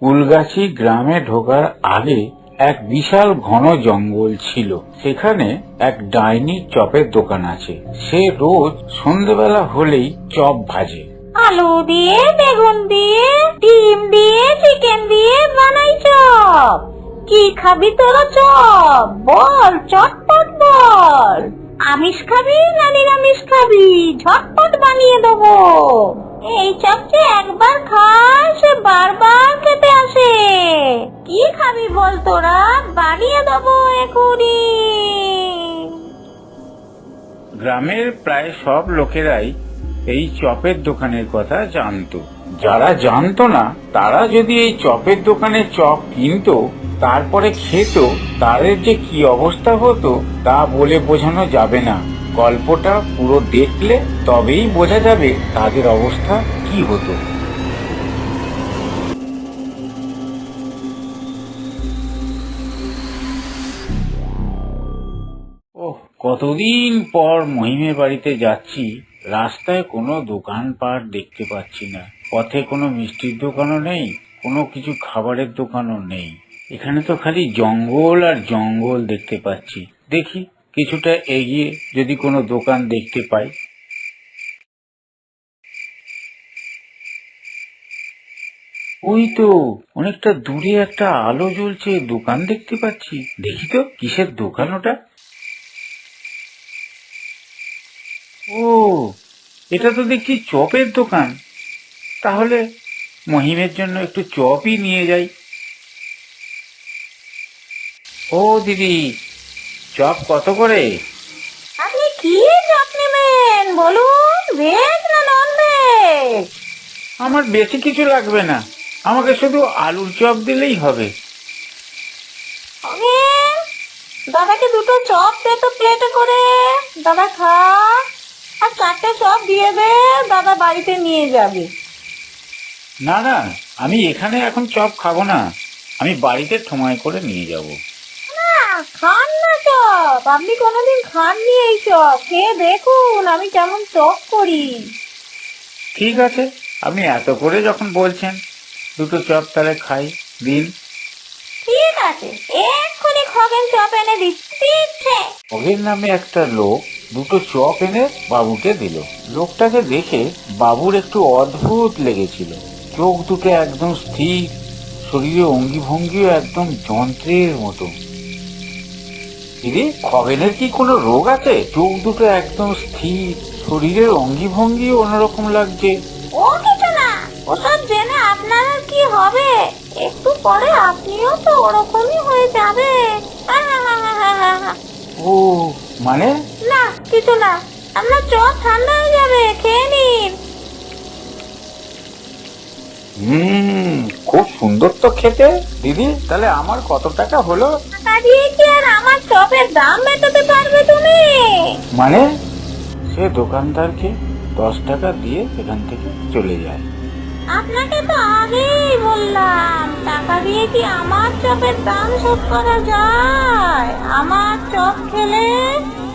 কুলগাছি গ্রামে ঢোকার আগে এক বিশাল ঘন জঙ্গল ছিল। সেখানে এক ডাইনি চপের দোকান আছে। সে রোজ সন্ধেবেলা হলেই চপ ভাজে। আলু দিয়ে, বেগুন দিয়ে, ডিম দিয়ে চিকেন দিয়ে বানাই চপ। কি খাবি তোরা চপ? বল, চটপট বল। আমিষ খাবি না নিরামিষ খাবি? ঝটপট বানিয়ে দেবো। এই চপ যে একবার খায় সে বারবার খেতে আসে। কি খাবি বল তোরা? বানিয়ে দেবো এখনই গ্রামের প্রায় সব লোকেরাই এই চপের দোকানের কথা জানতো। যারা জানতো না, তারা যদি এই চপের দোকানে চপ কিনতো, তারপরে খেত, তাদের যে কি অবস্থা হতো, তা বলে বোঝানো যাবে না। গল্পটা পুরো দেখলে তবেই বোঝা যাবে তাদের অবস্থা কি হতো। ওহ, কতদিন পর মহিমের বাড়িতে যাচ্ছি, রাস্তায় কোনো দোকানপাট দেখতে পাচ্ছি না। পথে কোনো মিষ্টির দোকানও নেই, কোনো কিছু খাবারের দোকানও নেই। এখানে তো খালি জঙ্গল আর জঙ্গল দেখতে পাচ্ছি। দেখি কিছুটা এগিয়ে যদি কোনো দোকান দেখতে পাই। ওই তো, অনেকটা দূরে একটা আলো জ্বলছে, দোকান দেখতে পাচ্ছি। দেখি তো, কিসের দোকান ওটা? ও, এটা তো দেখছি চপের দোকান। তাহলে মহিমের জন্য একটু চপই নিয়ে যাই। ও দিদি চপ কত করে? আপনি কি চপ নেবেন? বলুন ভেজ না নন ভেজ আমার বেশি কিছু লাগবে না। আমাকে শুধু আলুর চপ দিলেই হবে। ওকে দাদাকে দুটো চপ দে তো প্লেটে করে। দাদা খা। আর চারটে চপ দিয়ে দে দাদা বাড়িতে নিয়ে যাবে। না না আমি এখানে এখন চপ খাব না। আমি বাড়িতে সময় করে নিয়ে যাব। খান না চপ আপনি কোনোদিন খাননি এই চপ। খেয়ে দেখুন আমি কেমন চপ করি। ঠিক আছে আপনি এত করে যখন বলছেন দুটো চপ তাহলে খাই দিন। ঠিক আছে এক্ষুনি খগেন চপ এনে দিচ্ছে ওদের নামে একটা লোক দুটো চপ এনে বাবুকে দিল। লোকটাকে দেখে বাবুর একটু অদ্ভুত লেগেছিল। চোখ দুটো একদম স্থির শরীরে অঙ্গি ভঙ্গিও একদম যন্ত্রের মতো। দিদি খগেনের কি কোনো রোগ আছে? চোখ দুটো একদম স্থির শরীরের অঙ্গি ভঙ্গি অন্যরকম লাগছে। ও কিছু না ওসব জেনে আপনার আর কি হবে? একটু পরে আপনিও তো ওরকমই হয়ে যাবে ও মানে? না কিছু না আপনার চপ ঠান্ডা হয়ে যাবে খেয়ে নিন। হুম খুব সুন্দর তো খেতে দিদি। তাহলে আমার কত টাকা হলো? টাকা দিয়ে কি আর আমার চপের দাম মেটাতে পারবে তুমি? মানে? সে দোকানদারকে দশ টাকা দিয়ে সেখান থেকে চলে যায়। আপনাকে তো আগেই বললাম টাকা দিয়ে কি আমার চপের দাম শোধ করা যায়? আমার চপ খেলে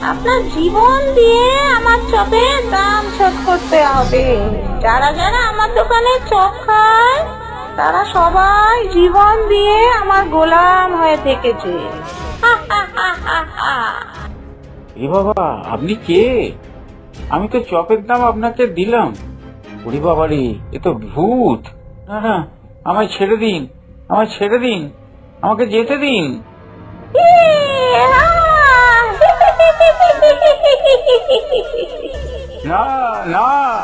আপনার জীবন দিয়ে আমার চপের দাম শোধ করতে হবে। যারা যারা আমার দোকানে চপ খায় তারা সবাই জীবন দিয়ে আমার গোলাম হয়ে থেকেছে। এ বাবা আপনি কে? আমি তো চপের দাম আপনাকে দিলাম। ওরে বাবারে এ তো ভূত। না না আমায় ছেড়ে দিন আমায় ছেড়ে দিন আমাকে যেতে দিন। না না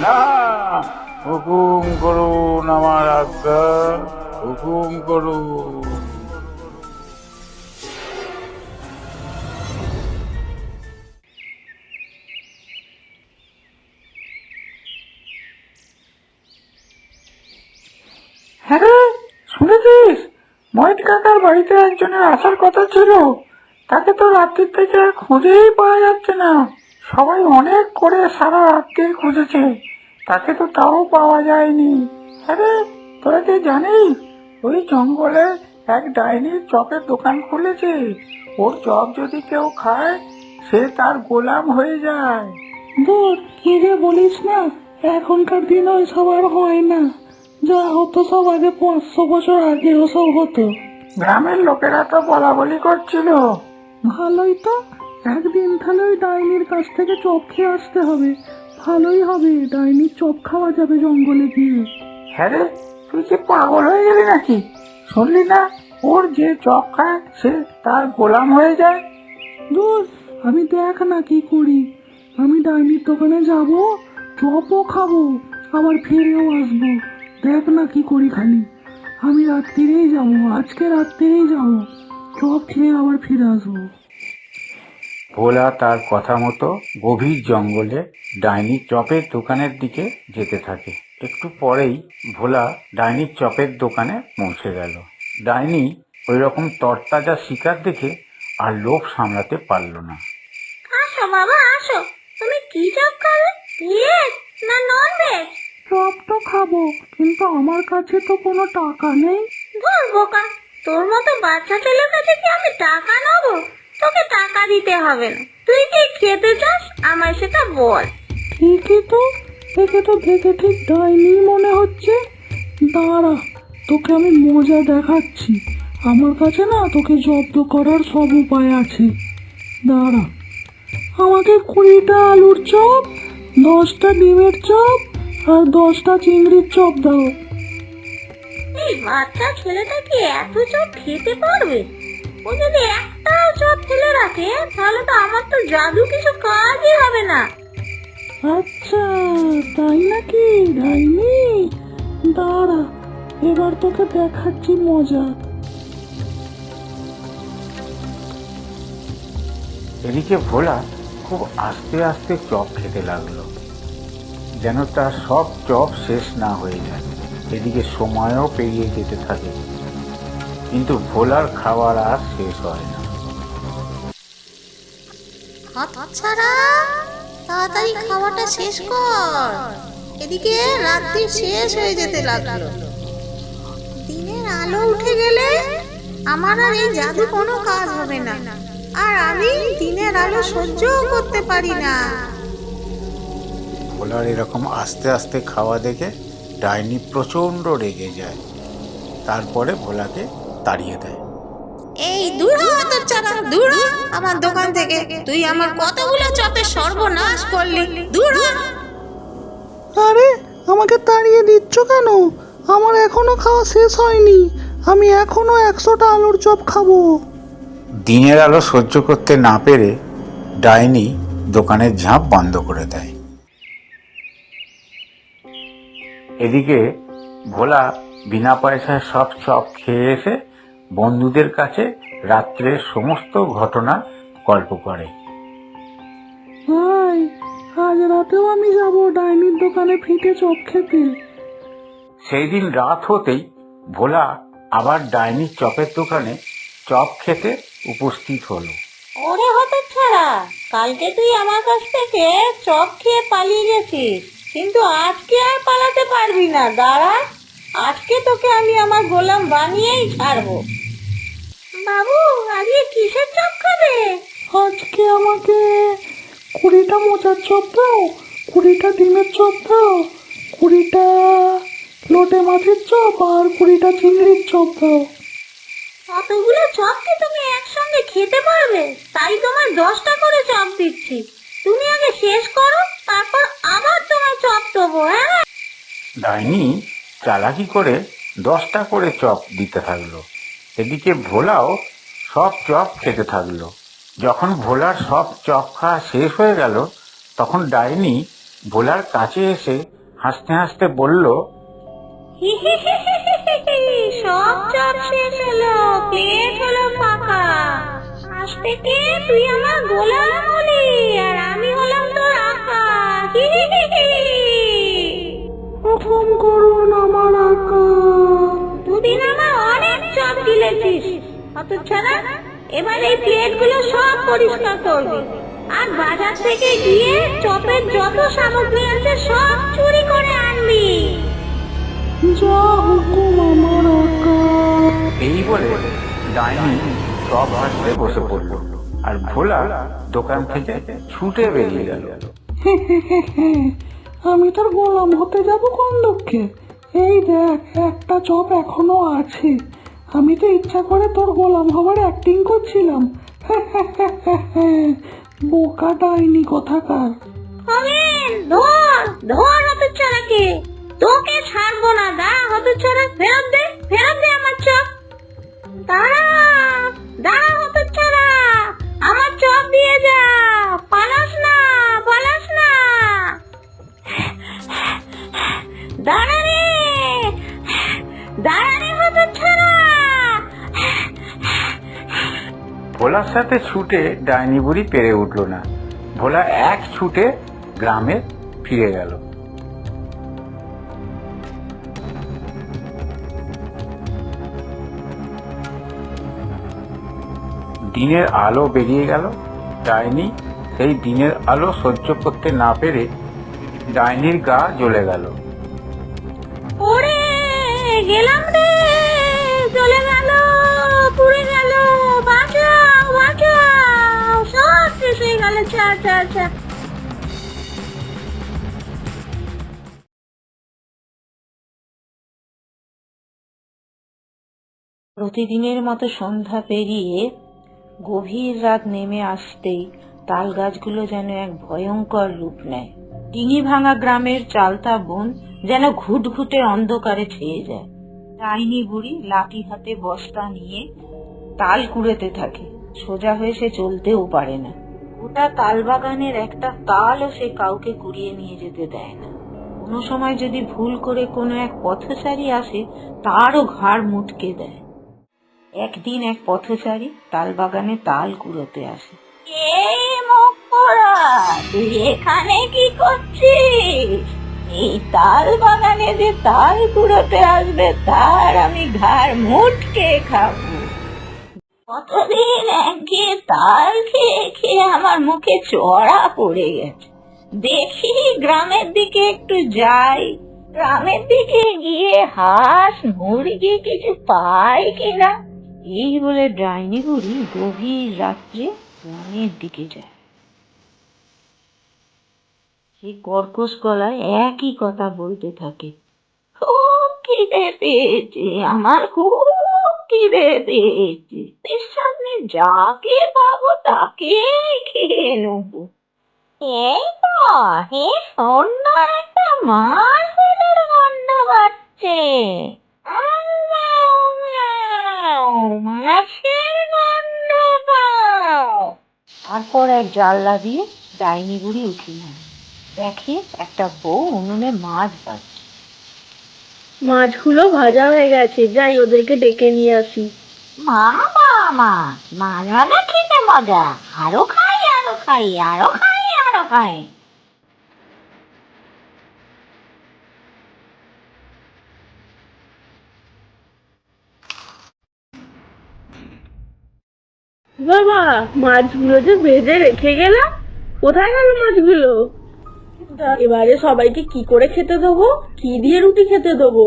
না। হুকুম করুন আমার আজ্ঞা, হুকুম করুন। হ্যাঁ শুনেছিস? মহিত কাকার বাড়িতে একজনের আসার কথা ছিল। তাকে তো রাত্রির থেকে খুঁজেই পাওয়া যাচ্ছে না। সবাই অনেক করে সারা রাত্রি খুঁজেছে। তাকে তো তাও পাওয়া যায়নি। আরে তোরা কি জানিস? ওই জঙ্গলে এক ডাইনির চপের দোকান খুলেছে। ওর চপ যদি কেউ খায় সে তার গোলাম হয়ে যায়। দূর কি যে বলিস না এখনকার দিনে ওই সবার হয় না। যা হতো সব আগে পাঁচশো বছর আগে ওসব হতো। গ্রামের লোকেরা তো বলা বলি করছিল। ভালোই তো একদিন তাহলে ওই ডাইনির কাছ থেকে চপ খেয়ে আসতে হবে। ভালোই হবে ডাইনির চপ খাওয়া যাবে জঙ্গলে গিয়ে। হ্যাঁ রে তুই কি পাগল হয়ে গেলি নাকি? শুনলি না? ওর যে চপ খায় সে তার গোলাম হয়ে যায়? দূর আমি দেখ না কি করি। আমি ডাইনির দোকানে যাব চপও খাব আবার ফিরেও আসব। দেখ না কি করি খালি। আমি রাত্রিরেই যাব আজকে রাত্রিরেই যাব। চপ খেয়ে আবার ফিরে আসব। ভোলা তার কথা মতো গভীর জঙ্গলে ডাইনি চপের দোকানের দিকে যেতে থাকে। একটু পরেই ভোলা ডাইনির চপের দোকানে পৌঁছে গেল। ডাইনি ওই রকম তরতাজা শিকার দেখে আর লোভ সামলাতে পারল না। আসো বাবা আসো। তুমি কি চপ খাবে? ভেজ না নন ভেজ চপ তো খাব কিন্তু আমার কাছে তো কোনো টাকা নেই। ধর বোকা তোর মতো বাচ্চা ছেলের কাছে কি আমি টাকা নেব? তোকে টাকা দিতে হবে না। তুই কি খেতে চাস? আমায় সেটা বল। ঠিকই তো? দেখে তো দেখে ঠিক ডাইনি মনে হচ্ছে। দাঁড়া তোকে আমি মজা দেখাচ্ছি। আমার কাছে না তোকে জব্দ করার সব উপায় আছে। দাঁড়া আমাকে কুড়িটা আলুর চপ দশটা ডিমের চপ আর দশটা চিংড়ির চপ দাও। এই বাচ্চা ছেলেটা কি এত চপ খেতে পারবে? ও যদি ফেলে রাখে তাহলে তো আমার তো জাদু কিছু কাজই হবে না। আচ্ছা তাই নাকি ডাইনি দাঁড়া এবার তোকে দেখাচ্ছি মজা। এদিকে ভোলা খুব আস্তে আস্তে চপ খেতে লাগল যেন তার সব চপ শেষ না হয়ে যায়। এদিকে সময়ও পেরিয়ে যেতে থাকে কিন্তু ভোলার খাবার আর শেষ হয় না। ছাড়া তাড়াতাড়ি খাওয়াটা শেষ কর। এদিকে রাত্রি শেষ হয়ে যেতে লাগল। দিনের আলো উঠে গেলে আমার আর এই জাদু কোনো কাজ হবে না। আর আমি দিনের আলো সহ্যও করতে পারি না। ভোলার এরকম আস্তে আস্তে খাওয়া দেখে ডাইনি প্রচণ্ড রেগে যায়। তারপরে ভোলাকে তাড়িয়ে দেয়। এই দূর হ তোর চারা দূর আমার দোকান থেকে তুই আমার কতগুলো চপের সর্বনাশ করলি দূর আরে আমাকে তাড়িয়ে দিচ্ছ কেন? আমার এখনও খাওয়া শেষ হয়নি। আমি এখনও একশোটা আলুর চপ খাব। দিনের আলো সহ্য করতে না পেরে ডাইনি দোকানের ঝাঁপ বন্ধ করে দেয়। এদিকে ভোলা বিনা পয়সায় সব চপ খেয়ে এসে বন্ধুদের কাছে রাত্রের সমস্ত ঘটনা গল্প করে। ভাই আজ রাতেও আমি যাব ডাইনির দোকানে ফিটে চপ খেতে। সেই দিন রাত হতেই ভোলা আবার ডাইনির চপের দোকানে চপ খেতে উপস্থিত হলো। ওরে হতে ছাড়া কালকে তুই আমার কাছ থেকে চপ খেয়ে পালিয়ে গেছিস কিন্তু আজকে আর পালাতে পারবি না দাঁড়া। আজকে তোকে আমি আমার গোলাম বানিয়েই ছাড়বো। বাবু আজকে কিসের চপ খাবে আজকে আমাকে কুড়িটা মোচার চপ দাও কুড়িটা ডিমের চপ দাও কুড়িটা লোটে মাছের চপ আর কুড়িটা চিংড়ির চপ দাও কতগুলো চপ কি তুমি একসঙ্গে খেতে পারবে? তাই তোমার দশটা করে চপ দিচ্ছি। তুমি আগে শেষ করো তারপর আবার তোমার চপ দেবো হ্যাঁ? ডাইনি চালাকি করে দশটা করে চপ দিতে থাকল। এদিকে ভোলাও সব চপ খেতে থাকল। যখন ভোলার সব চপ খাওয়া শেষ হয়ে গেল, তখন ডাইনি ভোলার কাছে এসে হাসতে হাসতে বলল সব চপ শেষ হলো, প্লেট হলো ফাঁকা। আজ থেকে তুই আমার চপ গিলেছিস এবার এই প্লেটগুলো সব পরিষ্কার করবি। আর বাজার থেকে গিয়ে চপের যত সামগ্রী আছে সব চুরি করে আনবি। যা হুকুম আমার এই বলে ডাইনি হাসতে বসে পড়ল। আর ভোলা দোকান থেকে ছুটে বেরিয়ে গেল। আমি তোর গোলাম হতে যাব কোন দুঃখে? এই দেখ একটা চপ এখনও আছে। আমি তো ইচ্ছা করে তোর গোলাম হবার অ্যাক্টিং করছিলাম। বোকা ডাইনি কোথাকার। আমি ধর ধর হতে ছাড়াকে তোকে ছাড়বো না দা হতে চলে ফেরত সাথে ছুটে ডাইনি বুড়ি পেরে উঠল না। ভোলা এক ছুটে গ্রামে ফিরে গেল। দিনের আলো বেরিয়ে গেল। ডাইনি সেই দিনের আলো সহ্য করতে না পেরে ডাইনির গা জ্বলে গেল। গেলাম রে। চা চা চা প্রতিদিনের মতো সন্ধ্যা পেরিয়ে গভীর রাত নেমে আসতেই তাল গাছগুলো যেন এক ভয়ঙ্কর রূপ নেয়। ডিঙি ভাঙা গ্রামের চালতা বন যেন ঘুটঘুটে অন্ধকারে ছেয়ে যায়। ডাইনি বুড়ি লাঠি হাতে বস্তা নিয়ে তাল কুড়েতে থাকে। সোজা হয়ে সে চলতেও পারে না। গোটা তালবাগানের একটা তালও সে কাউকে কুড়িয়ে নিয়ে যেতে দেয় না। কোনো সময় যদি ভুল করে কোনো এক পথচারী আসে, তারও ঘাড় মুটকে দেয়। একদিন এক পথচারী তালবাগানে তাল কুড়োতে আসে। এই পোড়া, তুই এখানে কি করছিস? এই তাল বাগানে যে তাল কুড়োতে আসবে, তার আমি ঘাড় মুটকে খাব। কতদিন একঘেয়ে তাল খেয়ে খেয়ে আমার মুখে চড়া পড়ে গেছে। দেখি গ্রামের দিকে একটু যাই। গ্রামের দিকে গিয়ে হাঁস, মুরগি কিছু পাই কিনা? এই বলে ডাইনি বুড়ি গভীর রাত্রে গ্রামের দিকে যায়। সে কর্কশ গলায় একই কথা বলতে থাকে। খুব খিদে পেয়েছে, আমার খুব খিদে পেয়েছে এর সামনে যাকে পাবো তাকে খেয়ে নেব। এই তো হে সুন্দর একটা মাছ গন্ধ পাচ্ছে। তারপর এক জানলা দিয়ে ডাইনি বুড়ি উঠে যায় দেখে একটা বউ উনুনে মাছ ভাজছে মাছগুলো ভাজা হয়ে গেছে। যাই ওদেরকে ডেকে নিয়ে আসি। মা মা মাছ ভাজা খেতে মজা। আরও খাই আরও খাই আরও খাই আরও খাই। বাবা মাছগুলো যে ভেজে রেখে গেলাম কোথায় গেল মাছগুলো? এবারে সবাইকে কি করে খেতে দেবো? কি দিয়ে রুটি খেতে দেবো?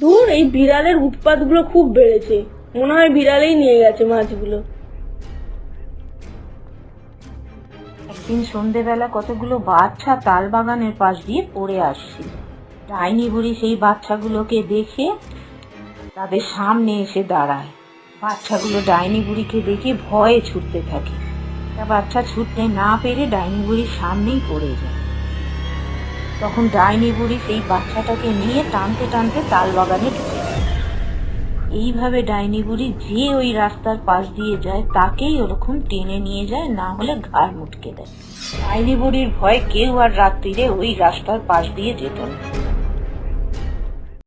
ধুর, এই বিড়ালের উৎপাতগুলো খুব বেড়েছে। মনে হয় বিড়ালেই নিয়ে গেছে মাছগুলো। একদিন সন্ধেবেলা কতগুলো বাচ্চা তাল বাগানের পাশ দিয়ে পড়ে আসছিল ডাইনি বুড়ি সেই বাচ্চাগুলোকে দেখে তাদের সামনে এসে দাঁড়ায়। বাচ্চাগুলো ডাইনি বুড়িকে দেখে ভয়ে ছুটতে থাকে। একটা বাচ্চা ছুটতে না পেরে ডাইনি বুড়ির সামনেই পড়ে যায়। তখন ডাইনি বুড়ি সেই বাচ্চাটাকে নিয়ে টানতে টানতে তাল বাগানে ঢুকে এইভাবে ডাইনি বুড়ি যে ওই রাস্তার পাশ দিয়ে যায়, তাকেই ওরকম টেনে নিয়ে যায়, না হলে ঘাড় মুটকে দেয়। ডাইনি বুড়ির ভয় কেউ আর রাত্রিরে ওই রাস্তার পাশ দিয়ে যেত না।